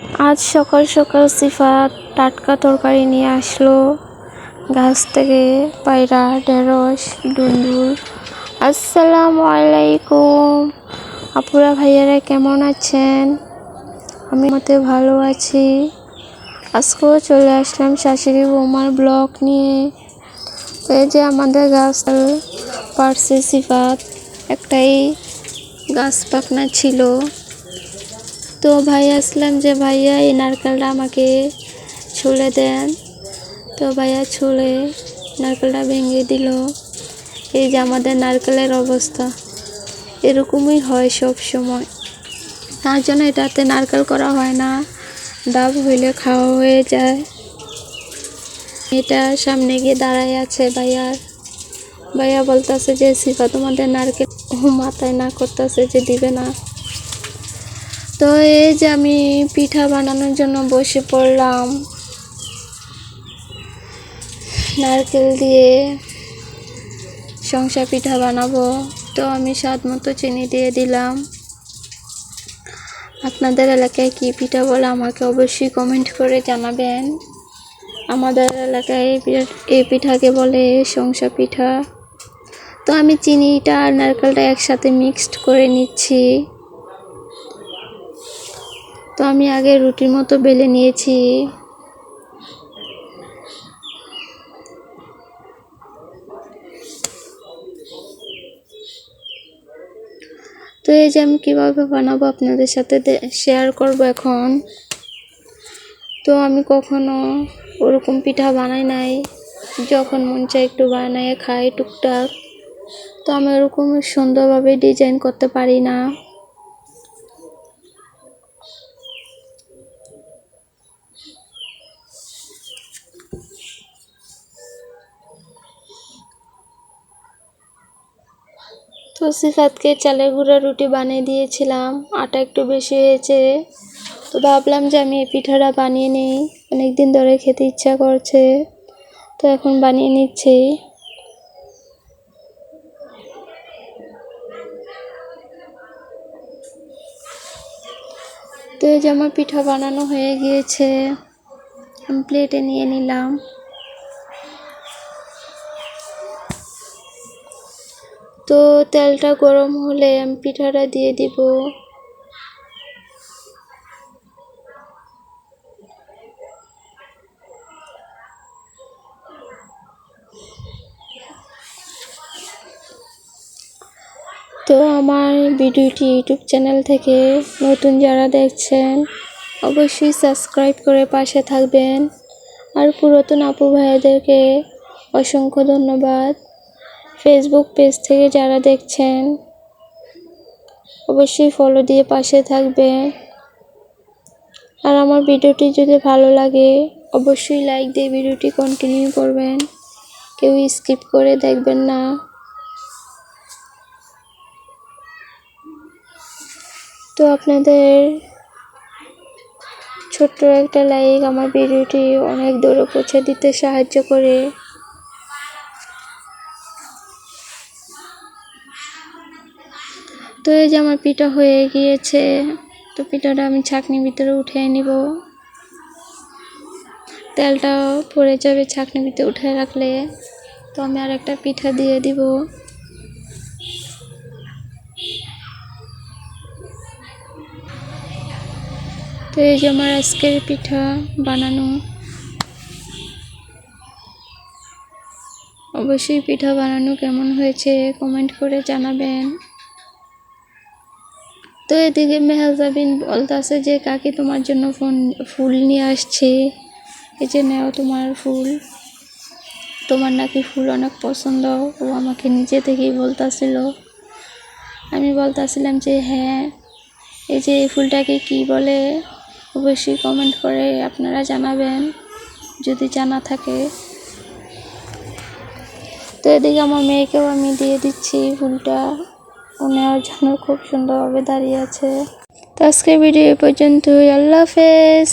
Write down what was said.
আজ সকাল সকাল সিফাত টাটকা তরকারি নিয়ে আসলো। গাছ থেকে পায়রা, ঢেঁড়স ডুন্ডুর আসসালামু আলাইকুম। আপুরা, ভাইয়ারা কেমন আছেন? আমি মতে ভালো আছি। আজকেও চলে আসলাম শাশুড়ি বৌমার ব্লগ নিয়ে। এই যে আমাদের গাছ পারছে সিফাত। একটাই গাছ পাকনা ছিল। তো ভাই আসলাম যে ভাইয়া, এই নারকেলটা আমাকে ছুলে দেন। তো ভাইয়া ছুলে নারকেলটা ভেঙে দিল। এই যে আমাদের নারকেলের অবস্থা, এরকমই হয় সব সময়। তার জন্য এটাতে নারকেল করা হয় না, ডাব হইলে খাওয়া হয়ে যায়। এটা সামনে গিয়ে দাঁড়ায় আছে ভাইয়ার। ভাইয়া বলতেছে যে সিফা তোমাদের নারকেল মাথায় না করতেছে যে দিবে না। তো এই যে আমি পিঠা বানানোর জন্য বসে পড়লাম। নারকেল দিয়ে সংসা পিঠা বানাবো। তো আমি স্বাদ মতো চিনি দিয়ে দিলাম। আপনাদের এলাকায় কী পিঠা বলে আমাকে অবশ্যই কমেন্ট করে জানাবেন। আমাদের এলাকায় এই পিঠা- এই পিঠাকে বলে সংসা পিঠা। তো আমি চিনিটা আর নারকেলটা একসাথে মিক্সড করে নিচ্ছি। তো আমি আগে রুটির মতো বেলে নিয়েছি। তো এই যে আমি কীভাবে বানাবো আপনাদের সাথে শেয়ার করব এখন। তো আমি কখনো ওরকম পিঠা বানাই নাই। যখন মন চায় একটু বানাই, খাই টুকটাক। তো আমি ওরকম সুন্দরভাবে ডিজাইন করতে পারি না। তো সিফাতকে চালের গুঁড়া, রুটি বানিয়ে দিয়েছিলাম। আটা একটু বেশি হয়েছে। তো ভাবলাম যে আমি এই পিঠাটা বানিয়ে নিই। অনেক দিন ধরে খেতে ইচ্ছা করছে। তো এখন বানিয়ে নিচ্ছি। তো এই যে আমার পিঠা বানানো হয়ে গিয়েছে, আমি প্লেটে নিয়ে নিলাম। তো তেলটা গরম হলে আমি পিঠাটা দিয়ে দিব। তো আমার ভিডিওটি ইউটিউব চ্যানেল থেকে নতুন যারা দেখছেন, অবশ্যই সাবস্ক্রাইব করে পাশে থাকবেন। আর পুরাতন আপু ভাইয়াদেরকে অসংখ্য ধন্যবাদ। ফেসবুক পেজ থেকে যারা দেখছেন, অবশ্যই ফলো দিয়ে পাশে থাকবেন। আর আমার ভিডিওটি যদি ভালো লাগে, অবশ্যই লাইক দিয়ে ভিডিওটি কন্টিনিউ করবেন। কেউ স্কিপ করে দেখবেন না। তো আপনাদের ছোট্ট একটা লাইক আমার ভিডিওটি অনেক দূরে পৌঁছে দিতে সাহায্য করে। তো এই যে আমার পিঠা হয়ে গিয়েছে, তো পিঠাটা আমি ছাকনির ভিতরে উঠিয়ে নিব। তেলটা পড়ে যাবে ছাকনির ভিতরে উঠে রাখলে, তো আমি আর একটা পিঠা দিয়ে দিব। তো এই যে আমার আজকের পিঠা বানানো। অবশ্যই পিঠা বানানো কেমন হয়েছে কমেন্ট করে জানাবেন। তো এদিকে মেহাজাবিন বলতেছে যে, কাকি তোমার জন্য ফোন, ফুল নিয়ে আসছে। এই যে নেও তোমার ফুল। তোমার নাকি ফুল অনেক পছন্দ। ও আমাকে নিজে থেকেই বলতাছিল। আমি বলতাছিলাম যে হ্যাঁ এই যে এই ফুলটাকে কি বলে? অবশ্যই কমেন্ট করে আপনারা জানাবেন। যদি জানা থাকে। তো এদিকে আমার মেয়েকেও আমি দিয়ে দিচ্ছি ফুলটা। নেওয়ার জন্য খুব সুন্দরভাবে দাঁড়িয়ে আছে। তো আজকের ভিডিও এ পর্যন্তই। আল্লাহ হাফেজ।